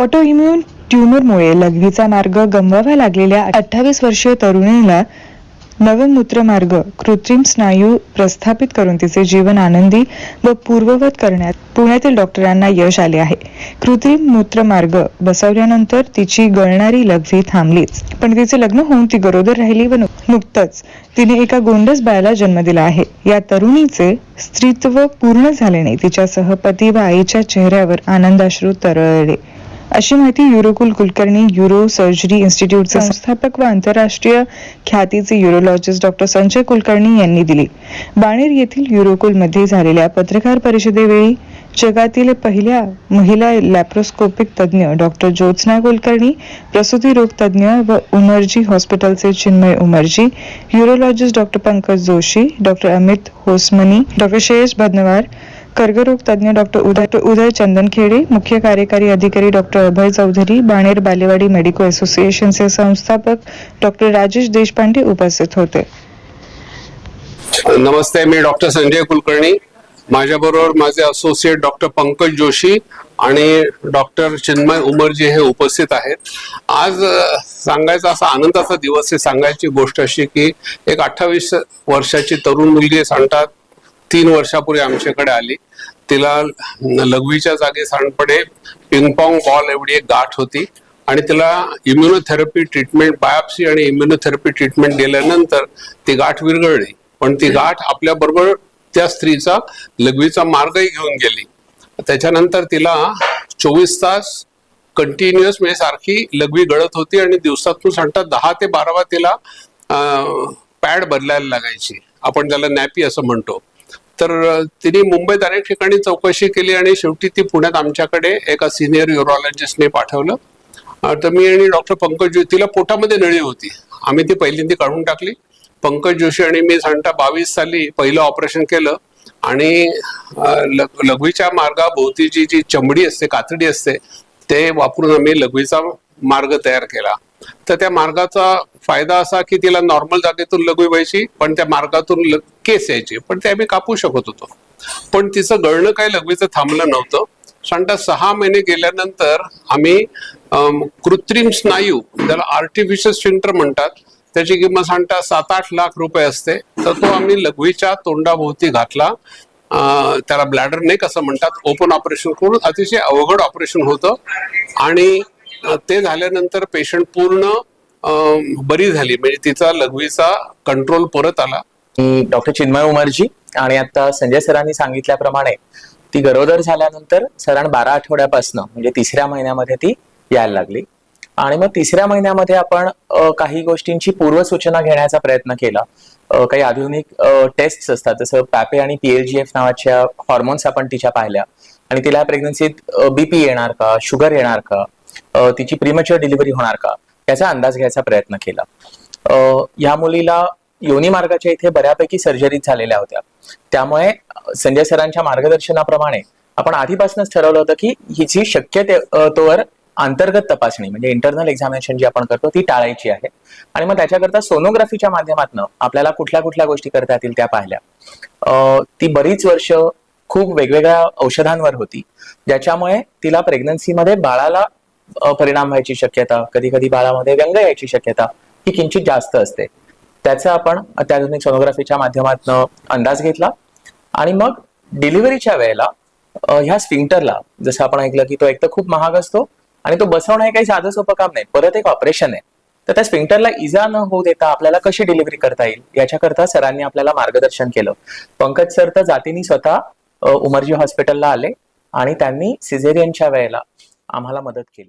Auto immune ट्यूमरमुळे लघवीचा मार्ग गमवावा लागलेल्या अठ्ठावीस वर्षीय तरुणीला नवमूत्रमार्ग कृत्रिम स्नायू प्रस्थापित करून तिचे जीवन आनंदी व पूर्ववत करण्यात पुण्यातील डॉक्टरांना यश आले आहे. कृत्रिम मूत्रमार्ग बसवल्यानंतर तिची गळणारी लघवी थांबलीच. पण तिचे लग्न होऊन ती गरोदर राहिली व नुकतंच तिने एका गोंडस बाळाला जन्म दिला आहे. या तरुणीचे स्त्रीत्व पूर्ण झाल्याने तिच्यासह पती व आईच्या चेहऱ्यावर आनंदाश्रू तरळले. अशी माहिती युरोकुल कुलकर्णी युरो सर्जरी इन्स्टिट्यूटचे संस्थापक व आंतरराष्ट्रीय ख्यातीचे युरोलॉजिस्ट डॉक्टर संजय कुलकर्णी यांनी दिली. बाणेर येथील युरोकुलमध्ये झालेल्या पत्रकार परिषदेवेळी जगातील पहिल्या महिला लॅप्रोस्कोपिक तज्ज्ञ डॉक्टर ज्योत्स्ना कुलकर्णी प्रसूती रोग तज्ज्ञ व उमरजी हॉस्पिटलचे Chinmay Umarji urologist doctor Pankaj Joshi doctor Amit Hosmani doctor Shreyas Bhadanwar कर्करोग तज्ज्ञ डॉक्टर उदय उदय चंदनखेडे मुख्य कार्यकारी अधिकारी डॉक्टर अभय चौधरी बाणेर बालेवाडी मेडिको असोसिएशनचे संस्थापक डॉक्टर राजेश देशपांडे उपस्थित होते. नमस्ते मी डॉक्टर संजय कुलकर्णी. माझ्याबरोबर माझे असोसिएट डॉक्टर पंकज जोशी आणि डॉक्टर चिन्मय उमरजी हे उपस्थित आहेत. आज सांगायचा असा आनंदाचा दिवस आहे. सांगायची गोष्ट अशी की एक अठ्ठावीस वर्षाची तरुण मुलगी सांगतात तीन वर्षापूर्वी आमच्याकडे आली. तिला लघवीच्या जागी सांडपणे पिंगपॉंग बॉल एवढी एक गाठ होती. आणि तिला इम्युनोथेरपी ट्रीटमेंट बायोप्सी आणि इम्युनोथेरपी ट्रीटमेंट दिल्यानंतर ती गाठ विरघळली. पण ती गाठ आपल्या बरोबर त्या स्त्रीचा लघवीचा मार्गही घेऊन गेली. त्याच्यानंतर तिला चोवीस तास कंटिन्युअस म्हणजे सारखी लघवी गळत होती आणि दिवसातून सांगतात दहा ते बारावा तिला पॅड बदलायला लागायची. आपण त्याला नॅपी असं म्हणतो. तर तिने मुंबईत अनेक ठिकाणी चौकशी केली आणि शेवटी ती पुण्यात आमच्याकडे एका सिनियर युरोलॉजिस्टने पाठवलं. तर मी आणि डॉक्टर पंकज जोशी तिला पोटामध्ये नळी होती. आम्ही ती पहिल्यांदा काढून टाकली. पंकज जोशी आणि मी सांगता बावीस साली पहिलं ऑपरेशन केलं आणि लघवीच्या मार्गाभोवती जी जी चमडी असते कातडी असते ते वापरून आम्ही लघवीचा मार्ग तयार केला. तर त्या मार्गाचा फायदा असा की तिला नॉर्मल जागेतून लघवी व्हायची पण त्या मार्गातून केस यायची. पण ते आम्ही कापू शकत होतो. पण तिचं गळणं काही लघवीचं थांबलं नव्हतं. सांगता सहा महिने गेल्यानंतर आम्ही कृत्रिम स्नायू ज्याला आर्टिफिशियल स्विंटर म्हणतात त्याची किंमत सांगता सात आठ लाख रुपये असते. तर तो आम्ही लघवीच्या तोंडाभोवती घातला. त्याला ब्लॅडर नेक असं म्हणतात ओपन ऑपरेशन करून अतिशय अवघड ऑपरेशन होतं. आणि ते झाल्यानंतर पेशंट पूर्ण बरी झाली. म्हणजे तिचा लघवीचा कंट्रोल परत आला. मी डॉक्टर चिन्मय उमरजी आणि आता संजय सरांनी सांगितल्याप्रमाणे ती गरोदर झाल्यानंतर साधारण बारा आठवड्यापासून म्हणजे तिसऱ्या महिन्यामध्ये ती यायला लागली. आणि मग तिसऱ्या महिन्यामध्ये आपण काही गोष्टींची पूर्वसूचना घेण्याचा प्रयत्न केला. काही आधुनिक टेस्ट असतात. जसं पॅपे आणि पीएलजीएफ नावाच्या हॉर्मोन्स आपण तिच्या पाहिल्या. आणि तिला प्रेग्नन्सीत बीपी येणार का? शुगर येणार का? तिची प्रीमच्युअर डिलिव्हरी होणार का? याचा अंदाज घ्यायचा प्रयत्न केला. या मुलीला योनी मार्गाच्या इथे बऱ्यापैकी सर्जरी झालेल्या होत्या. त्यामुळे संजय सरांच्या मार्गदर्शनाप्रमाणे आपण आधीपासूनच ठरवलं होतं की हिची शक्य ते- तोवर अंतर्गत तपासणी म्हणजे इंटरनल एक्झामिनेशन जी आपण करतो ती टाळायची आहे. आणि मग त्याच्याकरता सोनोग्राफीच्या माध्यमातून आपल्याला कुठल्या कुठल्या गोष्टी करता येतील त्या पाहिल्या. ती बरीच वर्ष खूप वेगवेगळ्या औषधांवर होती ज्याच्यामुळे तिला प्रेग्नन्सीमध्ये बाळाला परिणाम व्हायची शक्यता कधी कधी बाळामध्ये व्यंग यायची शक्यता ही किंचित जास्त असते. त्याचा आपण अत्याधुनिक सोनोग्राफीच्या माध्यमातून अंदाज घेतला आणि मग डिलिव्हरीच्या वेळेला ह्या स्फिंक्टरला जसं आपण ऐकलं की तो एक तर खूप महाग असतो आणि तो बसवणं हे काही साधं सोपं काम नाही परत एक ऑपरेशन आहे. तर त्या स्फिंक्टरला इजा न होऊ देता आपल्याला कशी डिलिव्हरी करता येईल याच्याकरता सरांनी आपल्याला मार्गदर्शन केलं. पंकज सर तर जातीने स्वतः उमरजी हॉस्पिटलला आले आणि त्यांनी सिझेरियनच्या वेळेला आम्हाला मदत केली.